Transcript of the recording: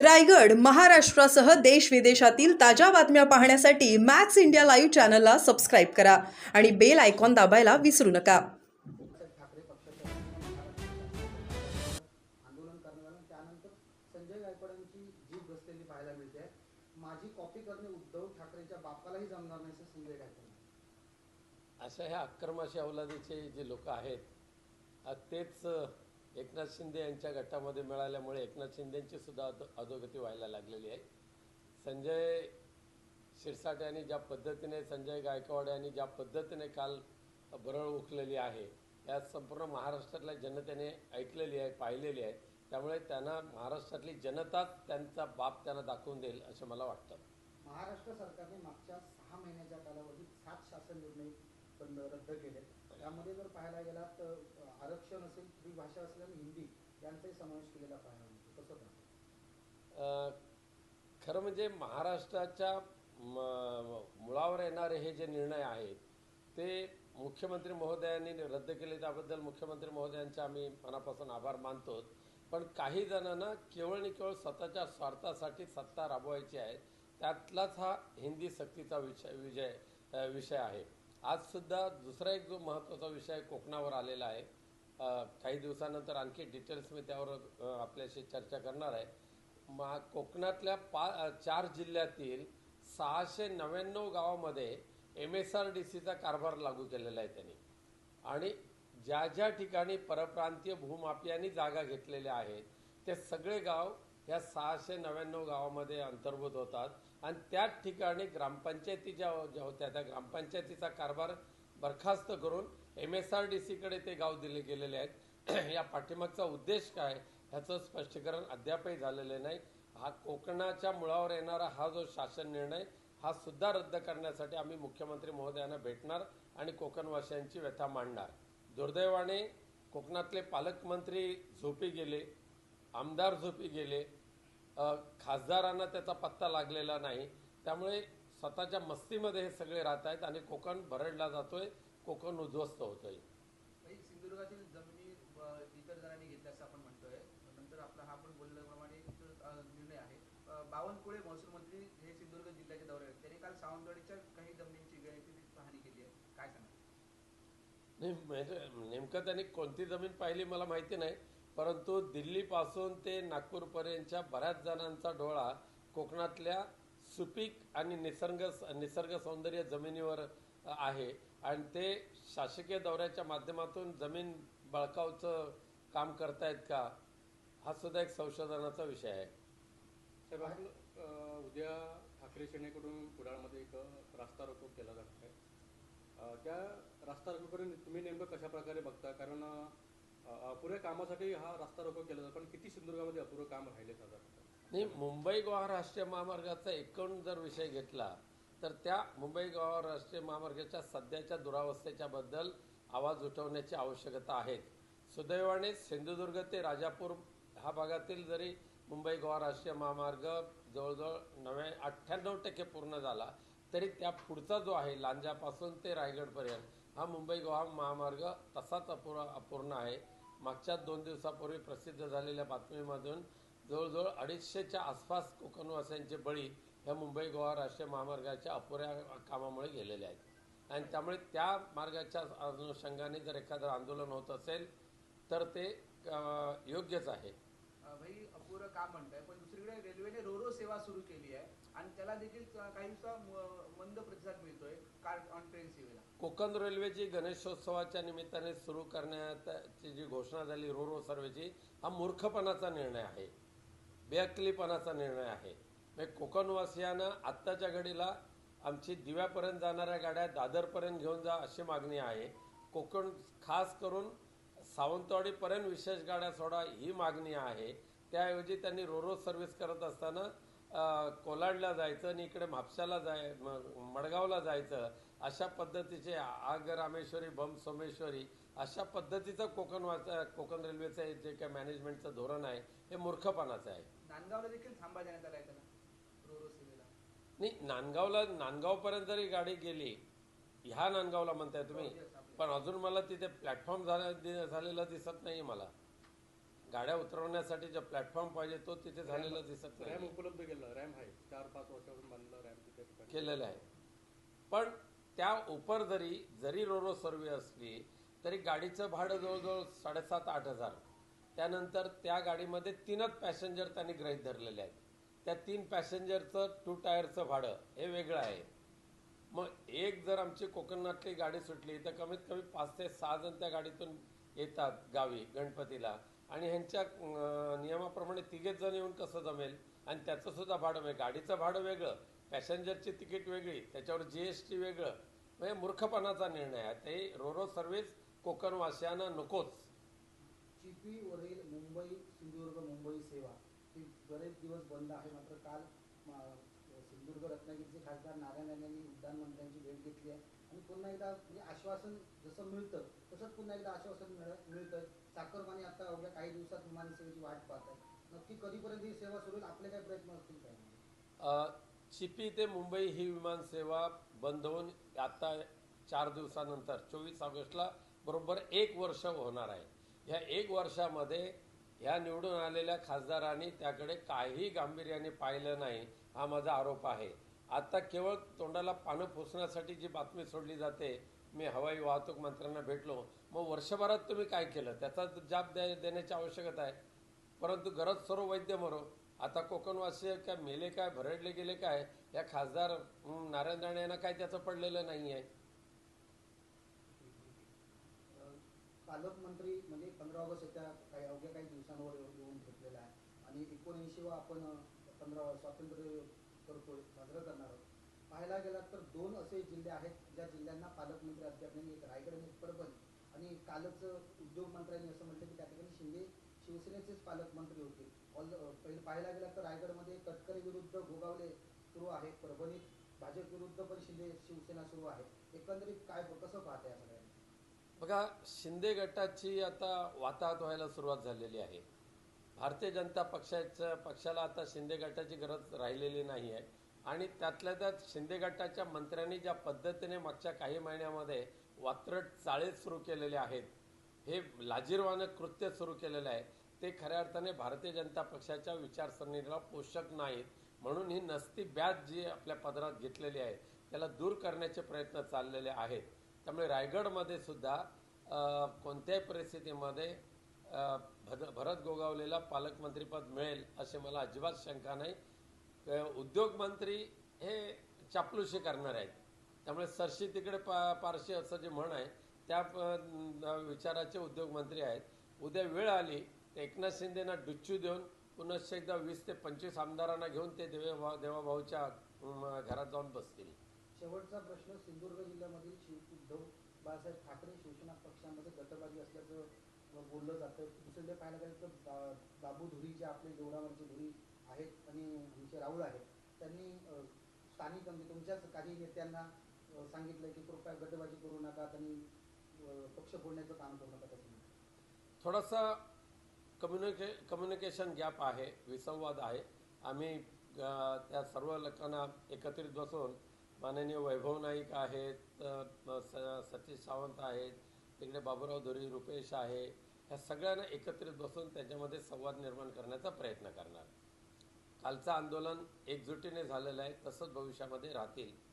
रायगड महाराष्ट्रासह देश विदेशातील ताज्या बातम्या पाहण्यासाठी मॅक्स इंडिया लाईव्ह चॅनलला सबस्क्राईब करा आणि बेल आयकॉन दाबायला विसरू नका. आंदोलन करण्यात आलं त्यानंतर संजय गायकवाडांची जीभ बसलेली पाहायला मिळते. माझी कॉपी करणे उद्धव ठाकरेच्या बापालाही जमणार नाही असं संजय गायकवाड अशा ह्या अक्रमाशी अवलादीचे जे लोक आहेत तेच एकनाथ शिंदे यांच्या गटामध्ये मिळाल्यामुळे एकनाथ शिंदेंची सुद्धा अधोगती व्हायला लागलेली आहे. संजय शिरसाट यांनी ज्या पद्धतीने संजय गायकवाड यांनी ज्या पद्धतीने काल बरळ उखलेली आहे या संपूर्ण महाराष्ट्रातल्या जनतेने ऐकलेली आहे पाहिलेली आहे. त्यामुळे त्यांना महाराष्ट्रातली जनताच त्यांचा बाप त्यांना दाखवून देईल असं मला वाटतं. महाराष्ट्र सरकारने मागच्या सहा महिन्याच्या कालावधीत सात शासन निर्णय रद्द केले त्यामध्ये जर पाहायला गेला तर आरक्षण असेल त्रिभाषा असेल आणि हिंदी यांचाही समावेश केलेला पाहायला मिळतो. कसं पाहतो खरं म्हणजे महाराष्ट्राच्या म- मुळावर येणारे हे जे निर्णय आहेत ते मुख्यमंत्री महोदयांनी रद्द केले. त्याबद्दल मुख्यमंत्री महोदयांचे आम्ही मनापासून आभार मानतो. पण काही जणांना केवळ आणि केवळ स्वतःच्या स्वार्थासाठी सत्ता राबवायची आहे. त्यातलाच हा हिंदी सक्तीचा विषय विजय विषय आहे. आज सुद्धा दुसरा एक जो महत्त्वाचा विषय कोकणावर आलेला आहे काही दिवसानंतर आणखी डिटेल्स मी त्यावर आपल्याशी चर्चा करणार आहे. मा कोकणातल्या पा चार जिल्ह्यातील सहाशे नव्याण्णव गावामध्ये एम एस आर डी सीचा कारभार लागू केलेला आहे त्यांनी. आणि ज्या ज्या ठिकाणी परप्रांतीय भूमाफियांनी जागा घेतलेल्या आहेत ते सगळे गाव ह्या सहाशे नव्याण्णव गावामध्ये अंतर्भूत होतात. आणि त्याच ठिकाणी ग्रामपंचायती ज्या ज्या होत्या त्या ग्रामपंचायतीचा कारभार बरखास्त करून एम एस आर डी सीकडे ते गाव दिले गेलेले आहेत. या पाठिंबाचा उद्देश काय ह्याचं स्पष्टीकरण अद्यापही झालेलं नाही. हा कोकणाच्या मुळावर येणारा हा जो शासन निर्णय हा सुद्धा रद्द करण्यासाठी आम्ही मुख्यमंत्री महोदयांना भेटणार आणि कोकणवासियांची व्यथा मांडणार. दुर्दैवाने कोकणातले पालकमंत्री झोपी गेले आमदार झोपी गेले खासदारांना त्याचा पत्ता लागलेला नाही. त्यामुळे स्वतःच्या मस्तीमध्ये हे सगळे राहत आहेत आणि कोकण भरडला जातोय कोकण उद्ध्वस्त होतोय. सिंधुदुर्गातील जमिनी इतर जणांनी घेतल्या असं आपण म्हणतोय. नंतर आपला हा पण बोलल्याप्रमाणे निर्णय आहे. बावनकुळे महसूल मंत्री हे सिंधुदुर्ग जिल्ह्याचे दौरे आहेत. त्यांनी काल सावंतवाडीच्या काही जमिनींची गणिती पाहणी केली आहे. काय सांगा नाही म्हणजे नेमकं त्यांनी कोणती जमीन पाहिली मला माहिती नाही. परंतु दिल्लीपासून ते नागपूरपर्यंतच्या बऱ्याच जणांचा डोळा कोकणातल्या सुपीक आणि निसर्ग निसर्ग सौंदर्य जमिनीवर आहे. आणि ते शासकीय दौऱ्याच्या माध्यमातून जमीन बळकावचं काम करतायत का? हा सुद्धा एक संशोधनाचा विषय आहे. साहेब उद्या ठाकरे सेनेकडून कुडाळमध्ये एक रास्ता रोको केला जात आहे त्या रास्ता रोकोकडे तुम्ही नेमकं कशा प्रकारे बघता? कारण अपुऱ्या कामासाठी हा रस्ता रोको केला जातो. पण किती सिंधुदुर्गामध्ये अपुरं काम राहिले साधारण नाही मुंबई गोवा राष्ट्रीय महामार्गाचा एकूण जर विषय घेतला तर त्या मुंबई गोवा राष्ट्रीय महामार्गाच्या सध्याच्या दुरावस्थेच्या बद्दल आवाज उठवण्याची आवश्यकता आहे. सुदैवाने सिंधुदुर्ग ते राजापूर ह्या भागातील जरी मुंबई गोवा राष्ट्रीय महामार्ग जवळजवळ नव्या अठ्ठ्याण्णव टक्के पूर्ण झाला तरी त्या पुढचा जो आहे लांजापासून ते रायगडपर्यंत हा मुंबई गोवा महामार्ग तसाच अपुरा अपूर्ण आहे. मागच्या दोन दिवसापूर्वी प्रसिद्ध झालेल्या बातमीमधून जवळजवळ अडीचशेच्या आसपास कोकणवासियांचे बळी ह्या मुंबई गोवा राष्ट्रीय महामार्गाच्या अपुऱ्या कामामुळे गेलेले आहेत. आणि त्यामुळे त्या मार्गाच्या अनुषंगाने जर एखादं आंदोलन होत असेल तर ते योग्यच आहे. अ, अपुरं काम म्हणताय पण दुसरीकडे रेल्वेने रोरो सेवा सुरू केली आहे आणि त्याला देखील क- काहीसा मंद प्रतिसाद मिळतोय कार ऑन ट्रेन सेवेला. कोकण रेल्वेची गणेशोत्सवाच्या निमित्ताने सुरू करण्याची जी घोषणा झाली रोरो सर्वेची हा मूर्खपणाचा निर्णय आहे. बेअकलीपणाचा निर्णय आहे. म्हणजे कोकणवासियांना आत्ताच्या घडीला आमची दिव्यापर्यंत जाणाऱ्या गाड्या दादरपर्यंत घेऊन जा अशी मागणी आहे. कोकण खास करून सावंतवाडीपर्यंत विशेष गाड्या सोडा ही मागणी आहे. त्याऐवजी त्यांनी रोरो सर्व्हिस करत असताना कोलाडला जायचं आणि इकडे म्हापशाला जाय मडगावला जायचं अशा पद्धतीचे आग रामेश्वरी बम सोमेश्वरी अशा पद्धतीचं कोकण वाचा कोकण रेल्वेचं हे जे काही मॅनेजमेंटचं धोरण आहे हे मूर्खपणाचं आहे. नांदगावला देखील थांबा देण्यात सेवेला नाही नांदगावला नांदगावपर्यंत जरी गाडी गेली ह्या नांदगावला म्हणताय तुम्ही पण अजून मला तिथे प्लॅटफॉर्म झाला झालेला दिसत नाही मला. गाड्या उतरवण्यासाठी जो प्लॅटफॉर्म पाहिजे तो तिथे झालेला दिसत रॅम नाही उपलब्ध केलं रॅम आहे. चार पाच वर्षापासून बांधलं रॅम तिथे केलेलं आहे. पण त्या उपर जरी जरी रोरो सर्व्हे असली तरी गाडीचं भाडं जवळजवळ साडेसात आठ हजार. त्यानंतर त्या गाडीमध्ये तीनच पॅसेंजर त्यांनी गृहीत धरलेले आहेत. त्या तीन पॅसेंजरचं टू टायरचं भाडं हे वेगळं आहे. मग एक जर आमची कोकणातली गाडी सुटली तर कमीत कमी पाच ते सहा जण त्या गाडीतून येतात गावी गणपतीला. आणि ह्यांच्या नियमाप्रमाणे तिघेच जण येऊन कसं जमेल? आणि त्याचं सुद्धा भाडं वेगळं गाडीचं भाडं वेगळं पॅसेंजरची तिकीट वेगळी त्याच्यावर जी एस टी वेगळं. म्हणजे मूर्खपणाचा निर्णय आहे. ते रोरो सर्व्हिस कोकणवासियांना नकोच. चिपी वरील मुंबई सिंधुदुर्ग मुंबई सेवा. ही बरेच दिवस बंद आहे. मात्र काल सिंधुदुर्ग रत्नागिरीचे खासदार नारायण राणे यांनी उड्डाण मंत्र्यांची भेट घेतली आहे. आणि पुन्हा एकदा म्हणजे आश्वासन जसं मिळतं तसंच पुन्हा एकदा आश्वासन मिळत मिळतं चाकरमाने आता अवघ्या काही दिवसात विमान सेवेची वाट पाहत आहे नक्की कधीपर्यंत ही सेवा सुरू होईल? आपले काय प्रयत्न असतील काय? चिपी ते मुंबई ही विमान सेवा बंद होऊन आता चार दिवसानंतर चोवीस ऑगस्टला बरोबर एक वर्ष होणार आहे. ह्या एक वर्षामध्ये ह्या निवडून आलेल्या खासदारांनी त्याकडे काही गांभीर्याने पाहिलं नाही हा माझा आरोप आहे. आता केवळ तोंडाला पानं पोसण्यासाठी जी बातमी सोडली जाते मी हवाई वाहतूक मंत्र्यांना भेटलो. मग वर्षभरात तुम्ही काय केलं? त्याचा जाब द्या देण्याची आवश्यकता आहे. परंतु गरज सर्व वैद्य मरो आता कोकणवासी काय मेले काय भरडले गेले काय? या खासदार नारायण राणे यांना काय त्याचं पडलेलं नाही आहे पालकमंत्री म्हणजे पंधरा ऑगस्ट येत्या काही अवघ्या काही दिवसांवर येऊन घेतलेला आहे. आणि एकोणऐंशी व आपण पंधरा स्वातंत्र्य करतोय साजरा करणार आहोत. पाहायला गेलात तर दोन असे जिल्हे आहेत ज्या जिल्ह्यांना पालकमंत्री अद्याप नाही एक रायगड आणि एक परभणी. आणि कालच उद्योग मंत्र्यांनी असं म्हटलं की त्या ठिकाणी शिंदे शिवसेनेचेच पालकमंत्री होते. ऑल पहिले पाहायला गेला तर रायगडमध्ये तटकरे विरुद्ध गोगावले सुरू आहे परभणीत भाजप विरुद्ध पण शिंदे शिवसेना सुरू आहे. एकंदरीत काय कसं पाहता या सगळ्यांना? बघा शिंदे गटाची आता वाताहत व्हायला सुरुवात झालेली आहे. भारतीय जनता पक्षाचं पक्षाला आता शिंदे गटाची गरज राहिलेली नाही आहे. आणि त्यातल्या त्यात शिंदे गटाच्या मंत्र्यांनी ज्या पद्धतीने मागच्या काही महिन्यामध्ये वात्रट चाळे सुरू केलेले आहेत हे लाजीरवानं कृत्य सुरू केलेलं आहे. ते खऱ्या अर्थाने भारतीय जनता पक्षाच्या विचारसरणीला पोषक नाहीत. म्हणून ही नसती ब्याज जी आपल्या पदरात घेतलेली आहे त्याला दूर करण्याचे प्रयत्न चाललेले आहेत. त्यामुळे रायगडमध्ये सुद्धा कोणत्याही परिस्थितीमध्ये भर भरत गोगावलेला पालकमंत्रीपद मिळेल असे मला अजिबात शंका नाही. उद्योगमंत्री हे चापलुशी करणार आहेत. त्यामुळे सरशी तिकडे पा पारशी असं जे म्हण आहे त्या विचाराचे उद्योगमंत्री आहेत. उद्या वेळ आली तर एकनाथ शिंदेना डुच्चू देऊन पुन्हा एकदा वीस ते पंचवीस आमदारांना घेऊन ते देवा देवाभाऊच्या घरात जाऊन बसतील. शेवटचा प्रश्न सिंधुदुर्ग जिल्ह्यामधील शिव उद्धव बाळासाहेब ठाकरे शिवसेना पक्षामध्ये गटबाजी असल्याचं बोललं जातं दुसरीकडे पाहायला गेलं तर बा- बाबू धुरी जे आपले देवळावरचे धुरी आहेत आणि आमचे राहुल आहेत त्यांनी स्थानिक म्हणजे तुमच्याच काही नेत्यांना सांगितलं की कृपया गटबाजी करू नका आणि पक्ष फोडण्याचं काम करू नका तसं थोडासा कम्युनिके कम्युनिकेशन गॅप आहे विसंवाद आहे. आम्ही त्या सर्व लोकांना एकत्रित बसून माननीय वैभव नाईक आहेत स- सतीश सावंत आहेत तिकडे बाबूराव धुरी रुपेश आहे ह्या सगळ्यांना एकत्रित बसून त्याच्यामध्ये संवाद निर्माण करण्याचा प्रयत्न करणार. कालचं आंदोलन एकजुटीने झालेलं आहे तसंच भविष्यामध्ये राहतील.